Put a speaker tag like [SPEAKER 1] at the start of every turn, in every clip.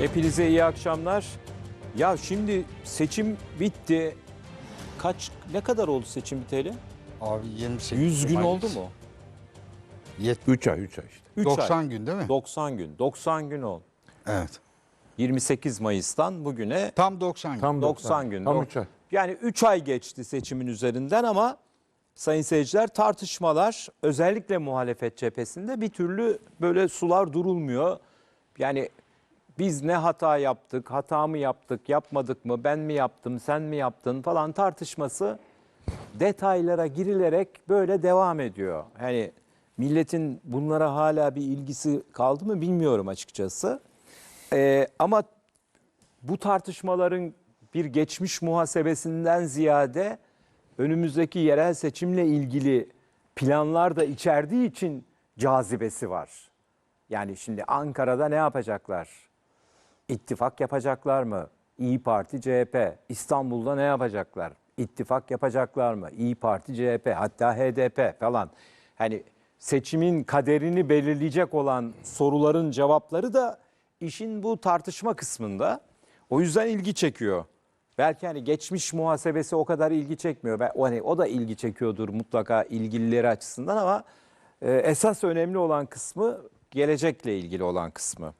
[SPEAKER 1] Hepinize iyi akşamlar. Ya şimdi seçim bitti. Kaç ne kadar oldu seçim biteli?
[SPEAKER 2] Abi 28.
[SPEAKER 1] 100 gün oldu mu?
[SPEAKER 2] Yet-
[SPEAKER 3] 3 ay 3 ay işte.
[SPEAKER 1] 3
[SPEAKER 2] 90
[SPEAKER 1] ay.
[SPEAKER 2] gün değil mi?
[SPEAKER 1] 90 gün. 90 gün oldu.
[SPEAKER 2] evet.
[SPEAKER 1] 28 Mayıs'tan bugüne
[SPEAKER 2] Tam 90 gün.
[SPEAKER 3] Tam
[SPEAKER 1] 90 gün.
[SPEAKER 3] Tam
[SPEAKER 1] O-
[SPEAKER 3] 3 ay.
[SPEAKER 1] Yani 3 ay geçti seçimin üzerinden ama sayın seyirciler tartışmalar özellikle muhalefet cephesinde bir türlü böyle sular durulmuyor. Yani biz ne hata yaptık, hata mı yaptık, yapmadık mı, ben mi yaptım, sen mi yaptın falan tartışması detaylara girilerek böyle devam ediyor. Hani milletin bunlara hala bir ilgisi kaldı mı bilmiyorum açıkçası. Ee, ama bu tartışmaların bir geçmiş muhasebesinden ziyade önümüzdeki yerel seçimle ilgili planlar da içerdiği için cazibesi var. Yani şimdi Ankara'da ne yapacaklar? İttifak yapacaklar mı? İyi Parti CHP. İstanbul'da ne yapacaklar? İttifak yapacaklar mı? İyi Parti CHP hatta HDP falan. Hani seçimin kaderini belirleyecek olan soruların cevapları da işin bu tartışma kısmında. O yüzden ilgi çekiyor. Belki hani geçmiş muhasebesi o kadar ilgi çekmiyor. O, hani o da ilgi çekiyordur mutlaka ilgilileri açısından ama e, esas önemli olan kısmı gelecekle ilgili olan kısmı.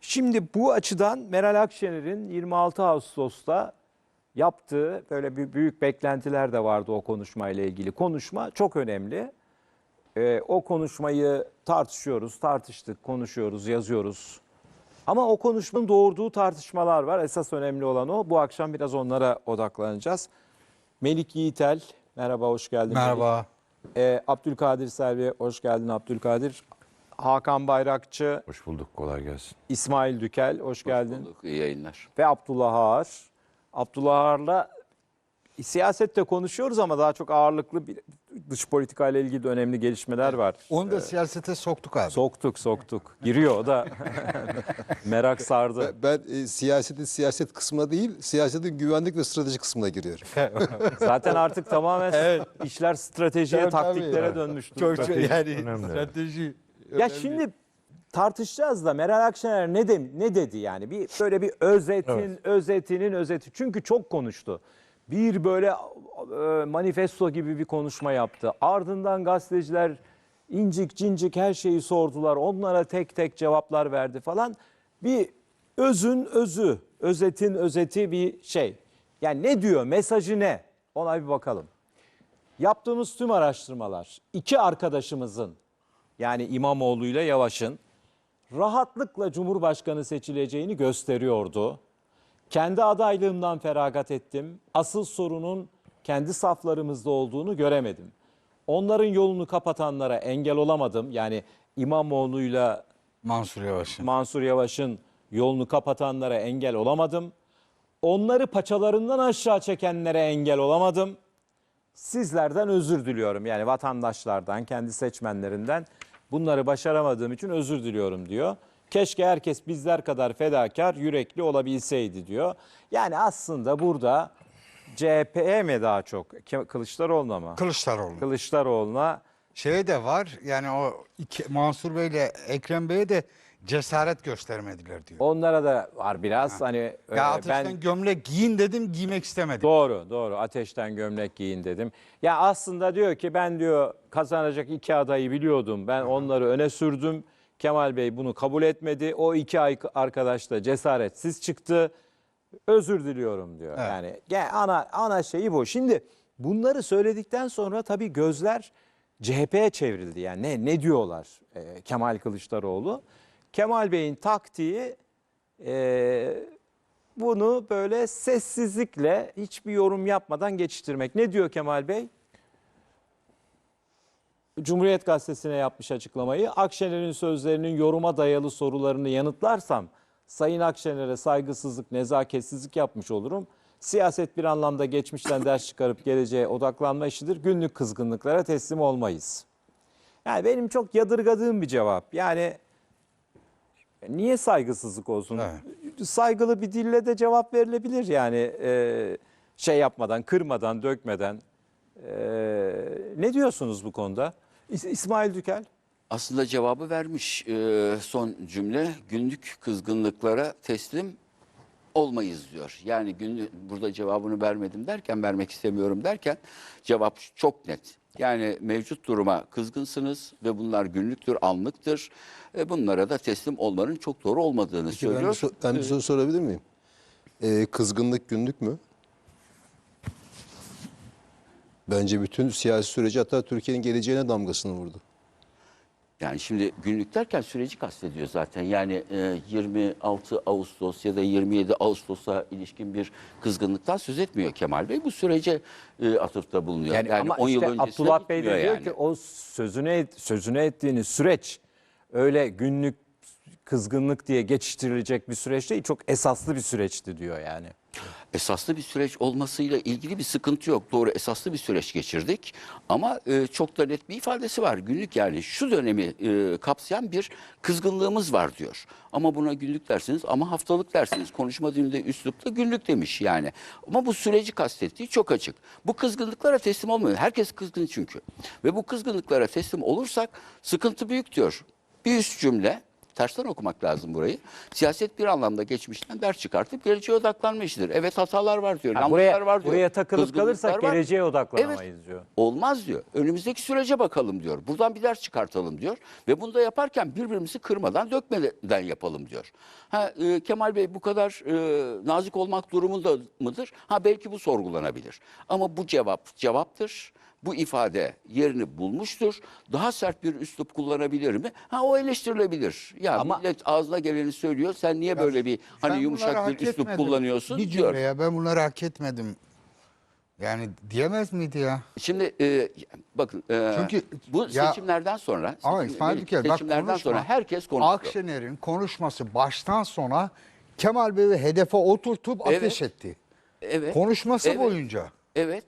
[SPEAKER 1] Şimdi bu açıdan Meral Akşener'in 26 Ağustos'ta yaptığı böyle bir büyük beklentiler de vardı o konuşmayla ilgili. Konuşma çok önemli. Ee, o konuşmayı tartışıyoruz, tartıştık, konuşuyoruz, yazıyoruz. Ama o konuşmanın doğurduğu tartışmalar var. Esas önemli olan o. Bu akşam biraz onlara odaklanacağız. Melik Yiğitel, merhaba, hoş geldin. Melik.
[SPEAKER 2] Merhaba.
[SPEAKER 1] Ee, Abdülkadir Selvi, hoş geldin Abdülkadir. Hakan Bayrakçı,
[SPEAKER 3] Hoş bulduk. Kolay gelsin.
[SPEAKER 1] İsmail Dükel, hoş geldin.
[SPEAKER 4] bulduk. İyi yayınlar.
[SPEAKER 1] Ve Abdullah Ağar. Abdullah Ağar'la siyasette konuşuyoruz ama daha çok ağırlıklı bir dış politika ile ilgili de önemli gelişmeler var.
[SPEAKER 2] Onu da siyasete soktuk abi.
[SPEAKER 1] Soktuk soktuk. Giriyor o da merak sardı.
[SPEAKER 5] Ben e, siyasetin siyaset kısmına değil, siyasetin güvenlik ve strateji kısmına giriyorum.
[SPEAKER 1] Zaten artık tamamen işler stratejiye,
[SPEAKER 2] Tabii, tabii.
[SPEAKER 1] taktiklere
[SPEAKER 2] Evet.
[SPEAKER 1] dönmüştür.
[SPEAKER 2] Çok çok yani
[SPEAKER 3] önemli.
[SPEAKER 2] strateji.
[SPEAKER 1] Ya şimdi tartışacağız da Meral Akşener ne de, ne dedi yani? Bir böyle bir özetin özetinin özeti. Çünkü çok konuştu. Bir böyle e, manifesto gibi bir konuşma yaptı. Ardından gazeteciler incik cincik her şeyi sordular. Onlara tek tek cevaplar verdi falan. Bir özün özü, özetin özeti bir şey. Yani ne diyor? Mesajı ne? Ona bir bakalım. Yaptığımız tüm araştırmalar iki arkadaşımızın yani İmamoğlu ile Yavaş'ın rahatlıkla Cumhurbaşkanı seçileceğini gösteriyordu. Kendi adaylığımdan feragat ettim. Asıl sorunun kendi saflarımızda olduğunu göremedim. Onların yolunu kapatanlara engel olamadım. Yani İmamoğlu'yla
[SPEAKER 2] Mansur Yavaş'ın.
[SPEAKER 1] Mansur Yavaş'ın yolunu kapatanlara engel olamadım. Onları paçalarından aşağı çekenlere engel olamadım. Sizlerden özür diliyorum. Yani vatandaşlardan, kendi seçmenlerinden bunları başaramadığım için özür diliyorum diyor. Keşke herkes bizler kadar fedakar, yürekli olabilseydi diyor. Yani aslında burada CHP'ye mi daha çok, Kılıçdaroğlu'na mı?
[SPEAKER 2] Kılıçdaroğlu.
[SPEAKER 1] Kılıçdaroğlu'na
[SPEAKER 2] Şeye de var yani o iki, Mansur Bey ile Ekrem Bey'e de cesaret göstermediler diyor.
[SPEAKER 1] onlara da var biraz. Hani e,
[SPEAKER 2] ya ateşten
[SPEAKER 1] ben
[SPEAKER 2] gömlek giyin dedim giymek istemedim.
[SPEAKER 1] Doğru, doğru. Ateşten gömlek giyin dedim. Ya aslında diyor ki ben diyor kazanacak iki adayı biliyordum. Ben onları öne sürdüm. Kemal Bey bunu kabul etmedi. O iki ay arkadaş da cesaretsiz çıktı. Özür diliyorum diyor.
[SPEAKER 2] Evet.
[SPEAKER 1] Yani ya ana ana şeyi bu. Şimdi bunları söyledikten sonra tabii gözler CHP'ye çevrildi. Yani ne ne diyorlar e, Kemal Kılıçdaroğlu? Kemal Bey'in taktiği e, bunu böyle sessizlikle hiçbir yorum yapmadan geçiştirmek. Ne diyor Kemal Bey? Cumhuriyet Gazetesi'ne yapmış açıklamayı. Akşener'in sözlerinin yoruma dayalı sorularını yanıtlarsam Sayın Akşener'e saygısızlık, nezaketsizlik yapmış olurum. Siyaset bir anlamda geçmişten ders çıkarıp geleceğe odaklanma işidir. Günlük kızgınlıklara teslim olmayız. Yani benim çok yadırgadığım bir cevap. Yani niye saygısızlık olsun? Saygılı bir dille de cevap verilebilir yani e, şey yapmadan, kırmadan, dökmeden. E, ne diyorsunuz bu konuda? İs- İsmail Dükel?
[SPEAKER 4] Aslında cevabı vermiş Ee, son cümle günlük kızgınlıklara teslim olmayız diyor. Yani günlük burada cevabını vermedim derken vermek istemiyorum derken cevap çok net. Yani mevcut duruma kızgınsınız ve bunlar günlüktür, anlıktır. E, bunlara da teslim olmanın çok doğru olmadığını
[SPEAKER 5] Peki ben bir,
[SPEAKER 4] söylüyor.
[SPEAKER 5] so- ben bir soru sorabilir miyim? Ee, kızgınlık günlük mü? Bence bütün siyasi süreci hatta Türkiye'nin geleceğine damgasını vurdu.
[SPEAKER 4] Yani şimdi günlük derken süreci kastediyor zaten. Yani e, 26 Ağustos ya da 27 Ağustos'a ilişkin bir kızgınlıktan söz etmiyor Kemal Bey. Bu sürece e, atıfta bulunuyor.
[SPEAKER 1] Yani,
[SPEAKER 4] Yani,
[SPEAKER 1] ama
[SPEAKER 4] 10 yıl
[SPEAKER 1] işte
[SPEAKER 4] öncesine
[SPEAKER 1] Abdullah Bey de diyor
[SPEAKER 4] yani.
[SPEAKER 1] ki o sözüne et, sözüne ettiğiniz süreç öyle günlük kızgınlık diye geçiştirilecek bir süreç değil. Çok esaslı bir süreçti diyor yani.
[SPEAKER 4] Esaslı bir süreç olmasıyla ilgili bir sıkıntı yok. Doğru esaslı bir süreç geçirdik ama e, çok da net bir ifadesi var. Günlük yani şu dönemi e, kapsayan bir kızgınlığımız var diyor. Ama buna günlük dersiniz ama haftalık dersiniz. Konuşma dilinde üslupta günlük demiş yani. Ama bu süreci kastettiği çok açık. Bu kızgınlıklara teslim olmuyor. Herkes kızgın çünkü. Ve bu kızgınlıklara teslim olursak sıkıntı büyük diyor. Bir üst cümle tersten okumak lazım burayı. Siyaset bir anlamda geçmişten ders çıkartıp geleceğe odaklanmıştır. Evet hatalar var diyor. Yanlışlar
[SPEAKER 1] buraya,
[SPEAKER 4] var diyor.
[SPEAKER 1] buraya takılıp kalırsak
[SPEAKER 4] var.
[SPEAKER 1] geleceğe odaklanamayız
[SPEAKER 4] Evet.
[SPEAKER 1] diyor.
[SPEAKER 4] Olmaz diyor. Önümüzdeki sürece bakalım diyor. Buradan bir ders çıkartalım diyor. Ve bunu da yaparken birbirimizi kırmadan, dökmeden yapalım diyor. Ha, e, Kemal Bey bu kadar e, nazik olmak durumunda mıdır? Ha belki bu sorgulanabilir. Ama bu cevap cevaptır. Bu ifade yerini bulmuştur. Daha sert bir üslup kullanabilir mi? Ha o eleştirilebilir. Ya
[SPEAKER 1] Ama-
[SPEAKER 4] millet ağzına geleni söylüyor. Sen niye böyle bir hani yumuşak bir üslup
[SPEAKER 2] etmedim.
[SPEAKER 4] kullanıyorsun
[SPEAKER 2] Bir
[SPEAKER 4] diyor.
[SPEAKER 2] ya ben bunları hak etmedim. Yani diyemez miydi ya?
[SPEAKER 4] Şimdi e, bakın e,
[SPEAKER 2] Çünkü
[SPEAKER 4] bu
[SPEAKER 2] ya-
[SPEAKER 4] seçimlerden sonra
[SPEAKER 2] Ama
[SPEAKER 4] seçim-
[SPEAKER 2] İsmail Dikel bak
[SPEAKER 4] seçimlerden
[SPEAKER 2] konuşma.
[SPEAKER 4] sonra herkes konuştu.
[SPEAKER 2] Akşener'in konuşması baştan sona Kemal Bey'i hedefe oturtup
[SPEAKER 4] Evet.
[SPEAKER 2] ateş etti.
[SPEAKER 4] Evet.
[SPEAKER 2] Konuşması
[SPEAKER 4] Evet.
[SPEAKER 2] boyunca.
[SPEAKER 4] Evet.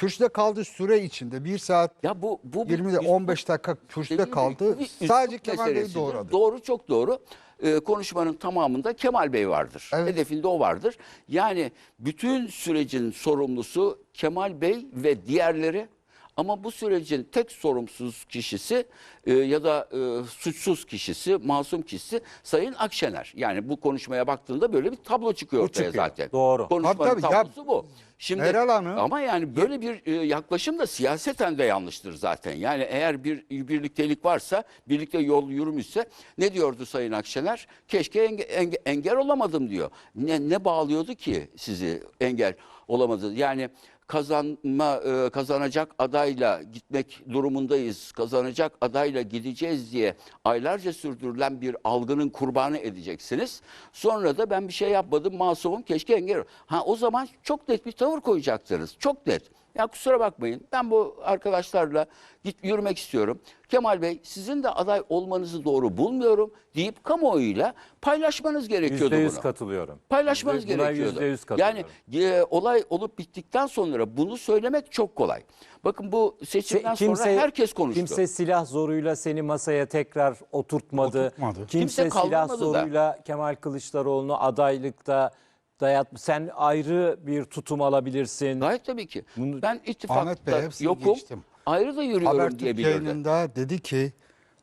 [SPEAKER 2] Kürsüde kaldığı süre içinde 1 saat
[SPEAKER 4] Ya bu bu bir
[SPEAKER 2] 20'de
[SPEAKER 4] üslup-
[SPEAKER 2] 15 dakika kürsüde kaldı.
[SPEAKER 4] üslup
[SPEAKER 2] Sadece Kemal
[SPEAKER 4] meselesidir.
[SPEAKER 2] doğradı.
[SPEAKER 4] Doğru çok doğru. Ee, konuşmanın tamamında Kemal Bey vardır.
[SPEAKER 2] Evet.
[SPEAKER 4] Hedefinde o vardır. Yani bütün sürecin sorumlusu Kemal Bey ve diğerleri ama bu sürecin tek sorumsuz kişisi e, ya da e, suçsuz kişisi, masum kişisi Sayın Akşener. Yani bu konuşmaya baktığında böyle bir tablo çıkıyor
[SPEAKER 2] O
[SPEAKER 4] ortaya
[SPEAKER 2] çıkıyor.
[SPEAKER 4] zaten.
[SPEAKER 1] Doğru.
[SPEAKER 4] Konuşmanın
[SPEAKER 2] Tabii, tabii. Ya,
[SPEAKER 4] tablosu bu. Şimdi
[SPEAKER 2] Meral Hanım-
[SPEAKER 4] ama yani böyle bir e, yaklaşım da siyaseten de yanlıştır zaten. Yani eğer bir birliktelik varsa, birlikte yol yürümüşse ne diyordu Sayın Akşener? Keşke enge- enge- engel olamadım diyor. Ne, ne bağlıyordu ki sizi engel olamadınız? Yani kazanma e, kazanacak adayla gitmek durumundayız. Kazanacak adayla gideceğiz diye aylarca sürdürülen bir algının kurbanı edeceksiniz. Sonra da ben bir şey yapmadım masumum keşke engel. Ha o zaman çok net bir tavır koyacaktınız. Çok net. Ya kusura bakmayın ben bu arkadaşlarla git yürümek istiyorum. Kemal Bey sizin de aday olmanızı doğru bulmuyorum deyip kamuoyuyla paylaşmanız gerekiyordu
[SPEAKER 1] Yüzde yüz
[SPEAKER 4] bunu.
[SPEAKER 1] katılıyorum.
[SPEAKER 4] Paylaşmanız
[SPEAKER 1] Buna
[SPEAKER 4] gerekiyordu.
[SPEAKER 1] yüzde yüz
[SPEAKER 4] yani
[SPEAKER 1] katılıyorum.
[SPEAKER 4] e, olay olup bittikten sonra bunu söylemek çok kolay. Bakın bu seçimden sonra herkes konuştu.
[SPEAKER 1] Kimse silah zoruyla seni masaya tekrar oturtmadı.
[SPEAKER 2] Oturtmadı.
[SPEAKER 1] Kimse,
[SPEAKER 4] Kimse
[SPEAKER 1] silah
[SPEAKER 4] kaldırmadı da.
[SPEAKER 1] zoruyla Kemal Kılıçdaroğlu'nu adaylıkta dayat sen ayrı bir tutum alabilirsin.
[SPEAKER 4] Gayet tabii ki.
[SPEAKER 1] Bunu-
[SPEAKER 4] ben
[SPEAKER 2] Ahmet Bey,
[SPEAKER 4] ittifakta
[SPEAKER 2] hepsini
[SPEAKER 4] yokum.
[SPEAKER 2] geçtim.
[SPEAKER 4] Ayrı da yürüyorum
[SPEAKER 2] Habertürk
[SPEAKER 4] bilirdi.
[SPEAKER 2] yayınında dedi ki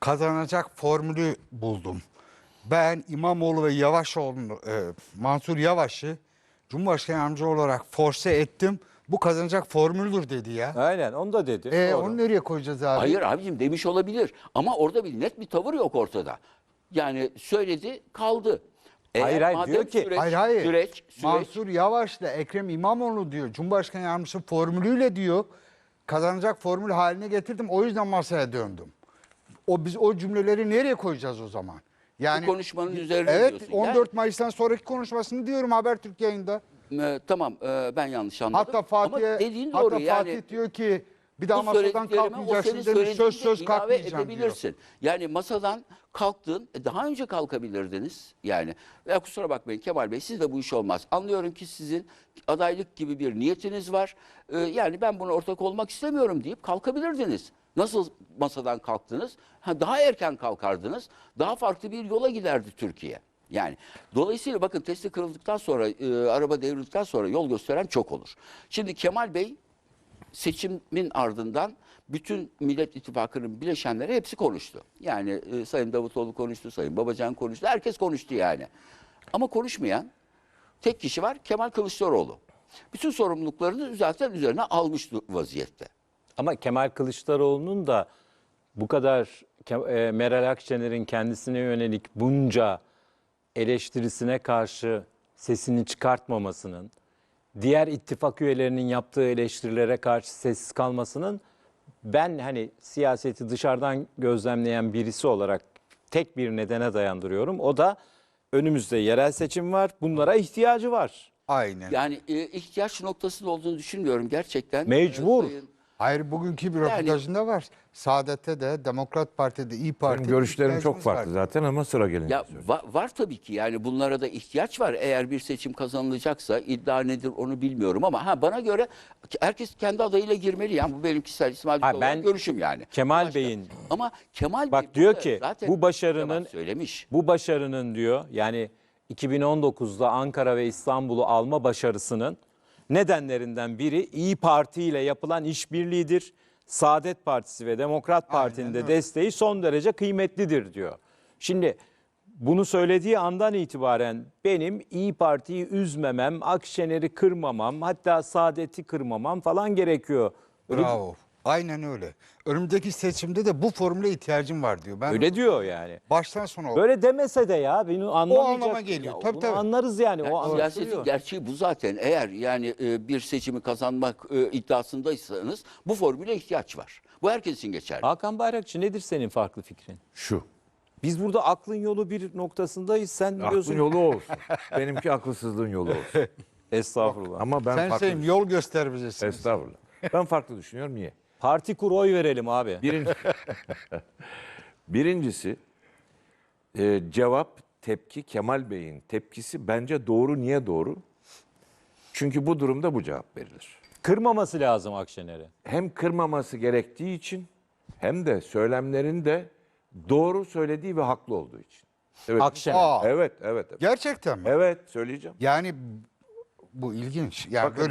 [SPEAKER 2] kazanacak formülü buldum. Ben İmamoğlu ve Yavaşoğlu'nu, e, Mansur Yavaş'ı Cumhurbaşkanı yardımcı olarak force ettim. Bu kazanacak formüldür dedi ya.
[SPEAKER 1] Aynen onu da dedi.
[SPEAKER 2] E,
[SPEAKER 1] Doğru.
[SPEAKER 2] onu nereye koyacağız abi?
[SPEAKER 4] Hayır abicim demiş olabilir ama orada bir net bir tavır yok ortada. Yani söyledi kaldı. Eğer
[SPEAKER 1] Hayır, hayır,
[SPEAKER 4] madem
[SPEAKER 1] diyor ki-
[SPEAKER 4] süreç,
[SPEAKER 2] hayır hayır.
[SPEAKER 4] Süreç, süreç,
[SPEAKER 2] Mansur Yavaş'la Ekrem İmamoğlu diyor. Cumhurbaşkanı yardımcısı formülüyle diyor. Kazanacak formül haline getirdim. O yüzden masaya döndüm. O biz o cümleleri nereye koyacağız o zaman? Yani
[SPEAKER 4] konuşmanın üzerine
[SPEAKER 2] Evet
[SPEAKER 4] diyorsun.
[SPEAKER 2] 14 Mayıs'tan sonraki konuşmasını diyorum Habertürk yayında.
[SPEAKER 4] E, tamam e, ben yanlış anladım.
[SPEAKER 2] Hatta
[SPEAKER 4] dediğin
[SPEAKER 2] hatta
[SPEAKER 4] yani.
[SPEAKER 2] Fatih diyor ki bir daha
[SPEAKER 4] Bu
[SPEAKER 2] masadan
[SPEAKER 4] söylediklerime o senin
[SPEAKER 2] kalkmayacaksın demiş. Söz söz
[SPEAKER 4] ilave
[SPEAKER 2] kalkmayacağım diyor.
[SPEAKER 4] edebilirsin. Yani masadan kalktın. e, Daha önce kalkabilirdiniz. Yani ya kusura bakmayın Kemal Bey siz de bu iş olmaz. Anlıyorum ki sizin adaylık gibi bir niyetiniz var. Ee, yani ben buna ortak olmak istemiyorum deyip kalkabilirdiniz. Nasıl masadan kalktınız? Ha, daha erken kalkardınız. Daha farklı bir yola giderdi Türkiye. Yani dolayısıyla bakın testi kırıldıktan sonra, e, araba devrildikten sonra yol gösteren çok olur. Şimdi Kemal Bey seçimin ardından bütün Millet İttifakı'nın bileşenleri hepsi konuştu. Yani e, Sayın Davutoğlu konuştu, Sayın Babacan konuştu, herkes konuştu yani. Ama konuşmayan tek kişi var Kemal Kılıçdaroğlu. Bütün sorumluluklarını zaten üzerine almış vaziyette.
[SPEAKER 1] Ama Kemal Kılıçdaroğlu'nun da bu kadar e, Meral Akşener'in kendisine yönelik bunca eleştirisine karşı sesini çıkartmamasının, diğer ittifak üyelerinin yaptığı eleştirilere karşı sessiz kalmasının ben hani siyaseti dışarıdan gözlemleyen birisi olarak tek bir nedene dayandırıyorum. O da önümüzde yerel seçim var. Bunlara ihtiyacı var.
[SPEAKER 2] Aynen.
[SPEAKER 4] Yani e, ihtiyaç noktasında olduğunu düşünmüyorum gerçekten.
[SPEAKER 1] Mecbur.
[SPEAKER 4] E, sayın-
[SPEAKER 2] Hayır bugünkü bir röportajında var. Saadet'te de Demokrat Parti'de İyi Parti'de
[SPEAKER 3] görüşlerim çok farklı
[SPEAKER 2] var.
[SPEAKER 3] zaten ama sıra gelince
[SPEAKER 4] Ya
[SPEAKER 3] söyleyeyim.
[SPEAKER 4] va- var tabii ki yani bunlara da ihtiyaç var. Eğer bir seçim kazanılacaksa iddia nedir onu bilmiyorum ama ha bana göre herkes kendi adayıyla girmeli. Yani bu benim kişisel İsmail
[SPEAKER 1] Ha, ben
[SPEAKER 4] görüşüm yani.
[SPEAKER 1] Kemal
[SPEAKER 4] Başka.
[SPEAKER 1] Bey'in
[SPEAKER 4] ama Kemal
[SPEAKER 1] Bak
[SPEAKER 4] Bey
[SPEAKER 1] diyor ki,
[SPEAKER 4] zaten
[SPEAKER 1] bu başarının-
[SPEAKER 4] söylemiş.
[SPEAKER 1] Bu başarının diyor yani 2019'da Ankara ve İstanbul'u alma başarısının nedenlerinden biri İyi Parti ile yapılan işbirliğidir. Saadet Partisi ve Demokrat Parti'nin de desteği son derece kıymetlidir diyor. Şimdi bunu söylediği andan itibaren benim İyi Parti'yi üzmemem, Akşener'i kırmamam, hatta Saadet'i kırmamam falan gerekiyor.
[SPEAKER 2] Bravo. Aynen öyle. Önümüzdeki seçimde de bu formüle ihtiyacım var diyor. Ben
[SPEAKER 1] öyle diyor yani.
[SPEAKER 2] baştan sona
[SPEAKER 1] Böyle demese de ya beni anlamayacak.
[SPEAKER 2] anlama geliyor.
[SPEAKER 1] Ya
[SPEAKER 2] Tabii,
[SPEAKER 1] bunu
[SPEAKER 2] tabii.
[SPEAKER 1] anlarız yani.
[SPEAKER 4] Yani
[SPEAKER 1] o
[SPEAKER 4] siyasetin
[SPEAKER 1] anlaşılıyor.
[SPEAKER 4] gerçeği bu zaten. Eğer yani e, bir seçimi kazanmak e, iddiasındaysanız bu formüle ihtiyaç var. Bu herkes için geçerli.
[SPEAKER 1] Hakan Bayrakçı nedir senin farklı fikrin?
[SPEAKER 3] Şu.
[SPEAKER 1] Biz burada aklın yolu bir noktasındayız. Sen
[SPEAKER 3] Aklın
[SPEAKER 1] diyorsun.
[SPEAKER 3] yolu olsun. Benimki akılsızlığın yolu olsun.
[SPEAKER 1] Estağfurullah.
[SPEAKER 3] Ama ben
[SPEAKER 2] sen
[SPEAKER 3] farklı
[SPEAKER 2] Sayın yol göster bize.
[SPEAKER 3] Estağfurullah. Ben farklı düşünüyorum. Niye?
[SPEAKER 1] Parti kur oy verelim abi.
[SPEAKER 3] Birinci, birincisi e, cevap tepki Kemal Bey'in tepkisi bence doğru. Niye doğru? Çünkü bu durumda bu cevap verilir.
[SPEAKER 1] Kırmaması lazım Akşener'i.
[SPEAKER 3] Hem kırmaması gerektiği için hem de söylemlerinde doğru söylediği ve haklı olduğu için. Evet.
[SPEAKER 1] Akşener.
[SPEAKER 2] Aa,
[SPEAKER 3] Evet, evet. Evet,
[SPEAKER 2] Gerçekten mi?
[SPEAKER 3] evet söyleyeceğim.
[SPEAKER 2] Yani bu ilginç. Yani
[SPEAKER 3] Bakın,
[SPEAKER 2] böyle